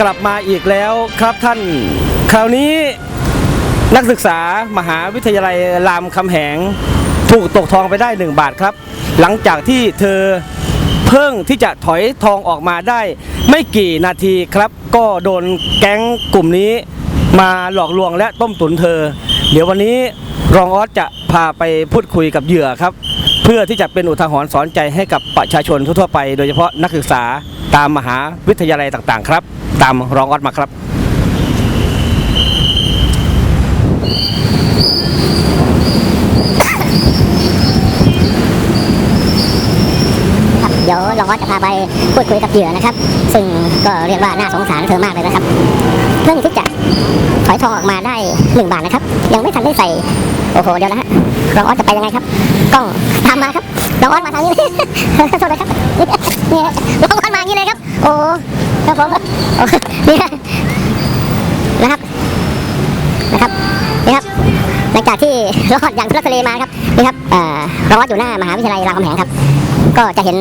กลับมาอีกแล้วครับท่าน คราวนี้นักศึกษามหาวิทยาลัยรามคำแหง ถูกตกทองไปได้ 1 บาทครับ หลังจากที่เธอเพิ่งที่จะถอยทองออกมาได้ ไม่กี่นาทีครับ ก็โดนแก๊งกลุ่มนี้ มาหลอกลวงและต้มตุนเธอ เดี๋ยววันนี้รองออสจะพาไปพูดคุยกับเหยื่อครับ เพื่อที่จะเป็นอุทาหรณ์สอนใจให้กับประชาชนทั่วไป โดยเฉพาะนักศึกษา ตามมหาวิทยาลัยต่างๆ ครับ ตามรองออสมาครับเดี๋ยวเราก็จะพาไปพูดคุยกับเหยื่อนะครับ ซึ่งก็เรียกว่าน่าสงสารเธอมากเลยนะครับ เพิ่งที่จะถอยทองออกมาได้หนึ่งบาทนะครับ ยังไม่ทันได้ใส่ โอ้โห เดี๋ยวนะฮะรองออสจะไปยังไงครับ กล้องตามมาครับรองออสมาทางนี้โทษนะครับ นี่ฮะรองออสมาอย่างนี้เลยครับ โอ้ครับผมโอ้นี่นะครับ นะครับ นี่ครับ หลังจากที่รอดอย่างทุลักทุเลมาครับ นี่ครับรอออสอยู่หน้ามหาวิทยาลัยรามคำแหงครับ ก็จะเห็น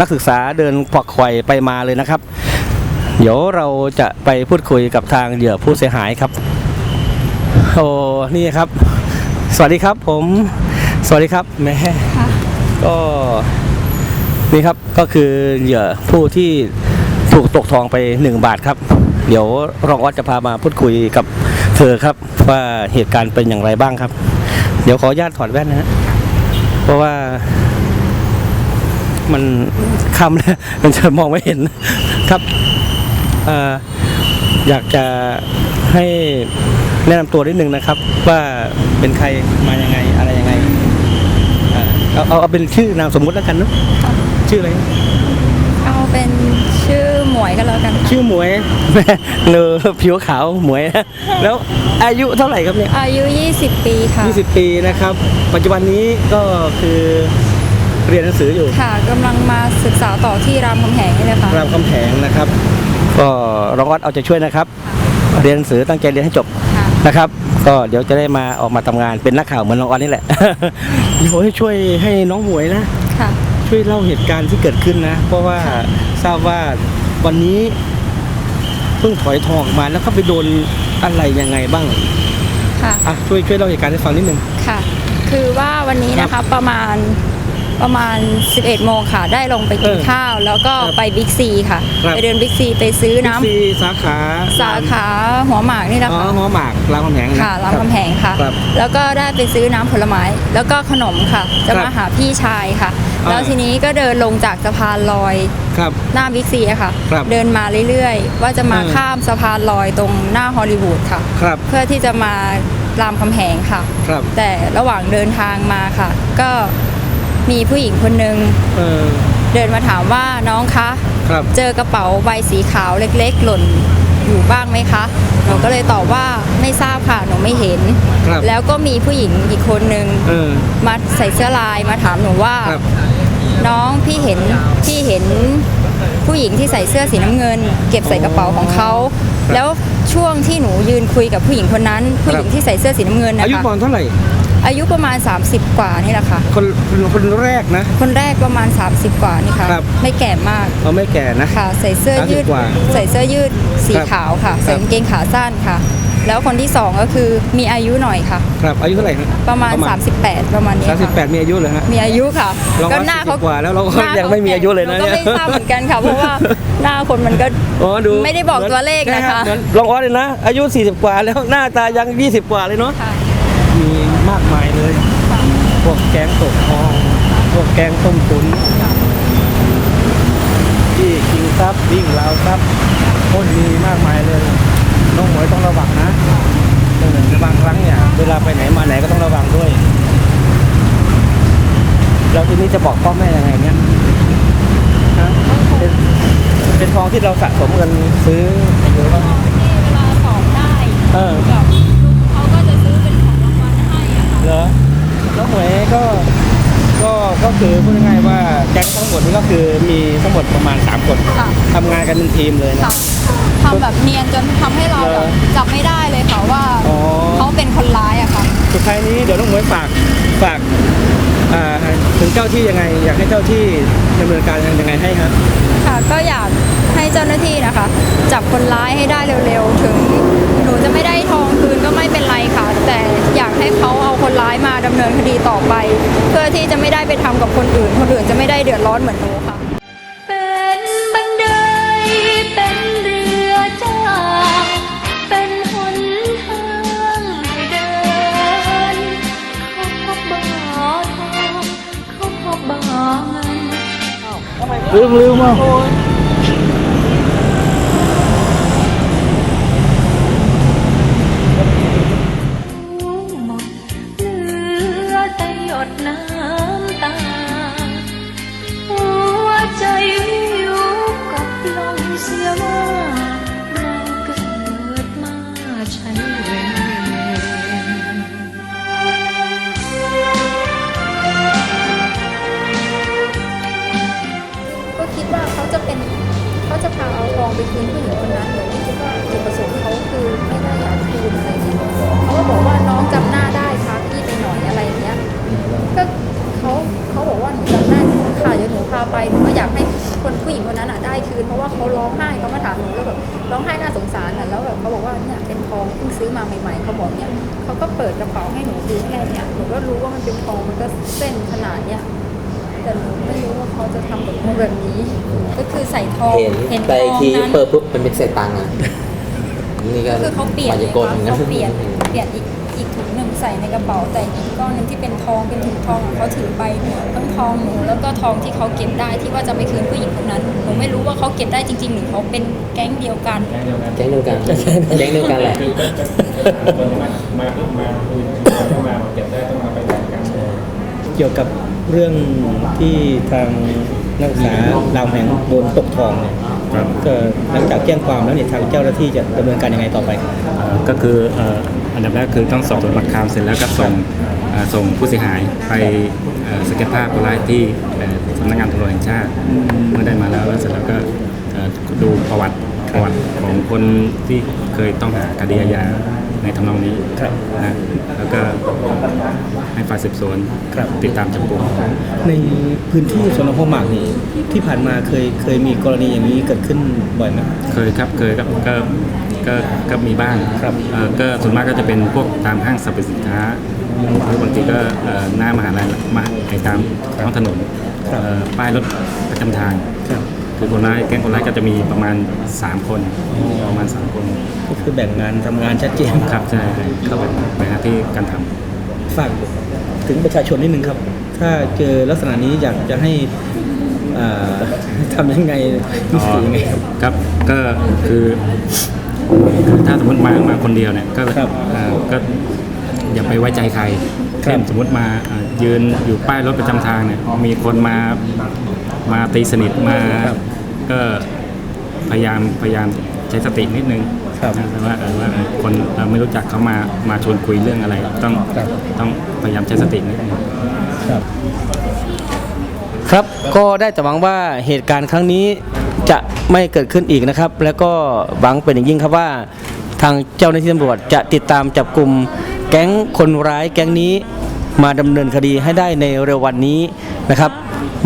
นักศึกษาเดินควักไขว่ไปมาเลยนะครับ เดี๋ยวเราจะไปพูดคุยกับทางเหยื่อผู้เสียหายครับ โอ้ นี่ครับ สวัสดีครับผม สวัสดีครับแม่ก็ นี่ครับก็คือเหยื่อผู้ที่ถูกตกทองไป 1 บาทครับ เดี๋ยวรองออสจะพามาพูดคุยกับเธอครับ ว่าเหตุการณ์เป็นอย่างไรบ้างครับ เดี๋ยวขออนุญาตถอดแว่นนะฮะเพราะว่ามันคำแล้วมันจะมองไม่เห็นครับออยากจะให้แนะนำตัวนิดนึงนะครับ ว่าเป็นใครมายังไงอะไรยังไงเอาเอาเป็นชื่อนามสมมุติแล้วกันเนอะ ชื่ออะไร เอาเป็นชื่อหมวยกันแล้วกันค่ะชื่อหมวย เนอผิวขาวหมวยนะแล้วอายุเท่าไหร่ครับเนี่ย อายุ 20 ปีค่ะ 20 ปีนะครับ ปัจจุบันนี้ก็คือเรียนหนังสืออยู่ค่ะกำลังมาศึกษาต่อที่รามคำแหงนี่เลยค่ะ รามคำแหงนะครับ ก็รองออดเอาใจช่วยนะครับ เรียนหนังสือตั้งใจเรียนให้จบค่ะ นะครับ ก็เดี๋ยวจะได้มาออกมาทำงานเป็นนักข่าวเหมือนน้องออดนี่แหละ เดี๋ยวให้ช่วยให้น้องหมวยนะค่ะ ช่วยเล่าเหตุการณ์ที่เกิดขึ้นนะ เพราะว่าทราบว่าวันนี้เพิ่งถอยทองออกมาแล้วก็ไปโดนอะไรยังไงบ้างค่ะอะช่วยช่วยเล่าเหตุการณ์ให้ฟังนิดนึงค่ะ คือว่าวันนี้นะคะประมาณ ประมาณ 11 โมงค่ะ ได้ลงไปกินเออข้าว แล้วก็ครับไปบิ๊กซีค่ะครับไปเดินบิ๊กซีไปซื้อน้ำซีสาขาสาขาหัวหมากนี่แหละอ๋อค่ะหัวหมากรามคำแหงนค่ะรามคำแหงค่ะครับแล้วก็ได้ไปซื้อน้ำผลไม้ แล้วก็ขนมค่ะ จะครับมาหาพี่ชายค่ะอ่าแล้วทีนี้ก็เดินลงจากสะพานลอยครับหน้าบิ๊กซีอะค่ะครับเดินมาเรื่อยๆ ว่าจะมาอืมข้ามสะพานลอยตรงหน้าฮอลลีวูดค่ะครับเพื่อที่จะมารามคำแหงค่ะครับแต่ระหว่างเดินทางมาค่ะ ก็ มีผู้หญิงคนหนึ่งเออ เดินมาถามว่าน้องคะครับ เจอกระเป๋าใบสีขาวเล็กๆ หล่นอยู่บ้างไหมคะหนูก็เลยตอบว่าไม่ทราบค่ะหนูไม่เห็น ครับแล้วก็มีผู้หญิงอีกคนหนึ่งเออมาใส่เสื้อลายมาถามหนูว่า ครับ น้องพี่เห็นพี่เห็นผู้หญิงที่ใส่เสื้อสีน้ำเงิน เก็บใส่กระเป๋าของเขาครับแล้วช่วงที่หนูยืนคุยกับผู้หญิงคนนั้น ผู้หญิงที่ใส่เสื้อสีน้ำเงินนะอายุคะประมาณเท่าไหร่ อายุประมาณ 30 กว่านี่แหละค่ะ คนคนคนแรกนะ คนแรกประมาณ 30 กว่านี่ค่ะ ครับ ไม่แก่มากเขาไม่แก่นะ ค่ะ ใส่เสื้อยืด 30กว่าใส่เสื้อยืดสีครับขาวค่ะ ใส่ครับ กางเกงขาสั้นค่ะ แล้วคนที่สองก็คือมีอายุหน่อยค่ะ ครับอายุเท่าไหร่ฮะประมาณ 38 ประมาณนี้สามสิบค่ะ แปดมีอายุเลยฮะ มีอายุค่ะเราก็ก็หน้าเขา40กว่าแล้วเราก็หน้ยังไม่มีอายุเลยนะหก็เนี่ยไม่ทราบเหมือนกันค่ะ เพราะว่าหน้าคนมันก็ อ๋อดูไม่ได้บอกตัวเลขนะคะเหมือนลองออสเลยนะ อายุ 40 กว่าแล้วหน้าตายัง 20 กว่าเลยเนาะค่ะมี มากมายเลย พวกแกงตกทอง พวกแกงต้มตุ๋นที่กิงซับวิ่งราวซับโคตรมีมากมายเลย น้องหมวยต้องระวังนะบางครั้งเนี่ยเวลาไปไหนมาไหนก็ต้องระวังด้วยแล้วทีนี้จะบอกพ่อแม่ยังไงเนี่ยฮะเป็นเป็นทองที่เราสะสมเงินซื้อหรือว่าเวลาสอบได้เออ เหรอน้องหมวยก็ก็ก็คือพูดง่ายๆว่าแก๊งทั้งหมดนี้ก็คือมีทั้งหมดประมาณ3คนค่ะ ทำงานกันเป็นทีมเลยนะ ค่ะทำแบบเนียนจนทำให้เราเหรแบอบจับไม่ได้เลยค่ะว่าอ๋อ เขาเป็นคนร้ายอะค่ะ สุดท้ายนี้เดี๋ยวน้องหมวยฝากฝากอ่าถึงเจ้าที่ยังไง อยากให้เจ้าที่ดำเนินการยังไงให้ครับ ค่ะก็อยากให้เจ้าหน้าที่นะคะ จับคนร้ายให้ได้เร็วๆ ถึงหนูจะไม่ได้ทองคืนก็ไม่เป็นไรค่ะ แต่อยากให้เขาเอา คนร้ายมาดำเนินคดีต่อไป เพื่อที่จะไม่ได้ไปทำกับคนอื่น คนอื่นจะไม่ได้เดือดร้อนเหมือนหนูค่ะ เป็นบันไดเป็นเรือจากเป็นหนทางให้เดิน เขาพบบ่อทองเขาพบบ่อเงิน ลืมลืมอะ คืนผู้หญิงคนนั้นหนูไม่คิดว่าจุดประสงค์เขาคือไม่ได้อยากคืนอะไรเงี้ยเขาก็บอกว่าน้องจำหน้าได้พักพี่ไปหน่อยอะไรเงี้ยก็เขาเขาบอกว่าหนูจำหน้าค่ะเดี๋ยวหนูพาไปหนูก็อยากให้คนผู้หญิงคนนั้นอะได้คืนเพราะว่าเขาร้องไห้เขามาถามหนูแล้วแบบร้องไห้น่าสงสารอะแล้วแบบเขาบอกว่าเนี่ยเป็นทองเพิ่งซื้อมาใหม่ ๆเขาบอกเนี่ยเขาก็เปิดกระเป๋าให้หนูดูแค่เนี่ยหนูก็รู้ว่ามันเป็นทองมันก็เส้นขนาดเนี้ย แต่หนูไม่รู้ว่าเขาจะทำกับหนูแบบนี้ ก็คือใส่ทองเห็นทแต่องอีกทีนั้นเปิดปุ๊บมันเป็นเศษตังค์อะนี่ก็คือเขาเปลี่ยนมายเลยากลค่ะนะเขาเปลี่ยนเปลี่ยนอีกอีกถุงหนึ่งใส่ในกระเป๋าแต่อีกก้อนหนึ่งที่เป็นทองเป็นถุงทองของเขาถือไปทั้งทองหนูแล้วก็ทองที่เขาเก็บได้ที่ว่าจะไปคืนผู้หญิงคนนั้นหนูไม่รู้ว่าเขาเก็บได้จริงๆหรือเขาเป็นแก๊งเดียวกัน แก๊งเดียวกันแก๊งเดียวกันแหละคนมามาปุ๊บมาคุยต้องมาเก็บได้ต้องมาไปแบ่งกันเกี่ยวกับ เรื่องที่ทางนักศึกษารามแหงโดนตกทองเนี่ยครับ ก็หลังจากแจ้งความแล้วเนี่ยทางเจ้าหน้าที่จะดำเนินการยังไงต่อไปครับ เอ่อก็คือเอ่ออันดับแรกคือต้องสอบสวนหลักฐานเสร็จแล้วก็ส่งเอ่อส่งผู้เสียหายไปเอ่อสเก็ตภาพคนร้ายที่เอ่อสำนักงานตำรวจแห่งชาติเมื่อได้มาแล้วแล้วเสร็จแล้วก็เอ่อดูประวัติประวัติของคนที่เคยต้องหาคดีอาญา ในทำนองนี้ครับนะแล้วก็ให้ฝ่ายสืบสวนครับติดตามจับกลุ่มในพื้นที่สนพหมากนี่ที่ผ่านมาเคยเคยมีกรณีอย่างนี้เกิดขึ้นบ่อยไหมเคยครับเคยครับก็ก็ก็มีบ้างครับเอ่อก็ส่วนมากก็จะเป็นพวกตามห้างสรรพสินค้าหรือบางทีก็เอ่อหน้ามหาลัยมาไอ้ตามท้องถนนครับเอ่อป้ายรถประจำทาง ครับคือคนร้ายแก๊งคนร้ายก็จะมีประมาณ 3 คนประมาณ 3 คนก็คือแบ่งงานทำงานชัดเจนครับใช่ครับไปหน้าที่การทำ ฝากถึงประชาชนนิดนึงครับ ถ้าเจอลักษณะนี้อยากจะให้อ่า ทำยังไงมีสติยังไงครับ ครับก็คือคือถ้าสมมติมามาคนเดียวเนี่ยก็ครับเอ่อก็อย่าไปไว้ใจใครครับเช่นสมมติมาเอ่อยืนอยู่ป้ายรถประจำทางเนี่ยมีคนมา มาตีสนิทมาก็พยายามพยายามใช้สตินิดนึงครับนะแต่ว่าเออว่าเออคนเราไม่รู้จักเขามามาชวนคุยเรื่องอะไร ต้องครับ ต้องพยายามใช้สตินิดนึง ครับ ครับก็ได้แต่หวังว่าเหตุการณ์ครั้งนี้จะไม่เกิดขึ้นอีกนะครับ แล้วก็หวังเป็นอย่างยิ่งครับว่าทางเจ้าหน้าที่ตำรวจจะติดตามจับกลุ่มแก๊งคนร้ายแก๊งนี้มาดำเนินคดีให้ได้ในเร็ววันนี้นะครับ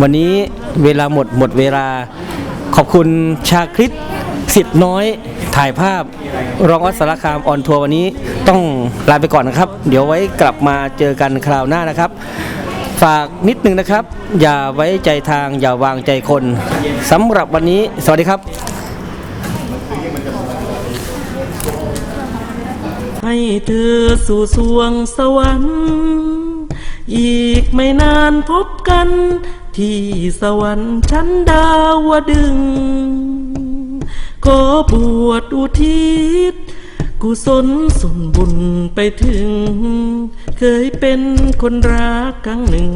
วันนี้เวลาหมดหมดเวลา ขอบคุณชาคริตสิทธิ์น้อยถ่ายภาพรองวัดสารคามออนทัวร์วันนี้ต้องลาไปก่อนนะครับ เดี๋ยวไว้กลับมาเจอกันคราวหน้านะครับ ฝากนิดนึงนะครับ อย่าไว้ใจทางอย่าวางใจคนสำหรับวันนี้สวัสดีครับให้เธอสู่สวงสวรรค์ อีกไม่นานพบกัน ที่สวรรค์ชั้นดาวดึง ขอบวชอุทิศ กุศลส่วนบุญไปถึง เคยเป็นคนรักครั้งหนึ่ง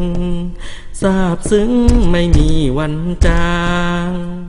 ทราบซึ้งไม่มีวันจาง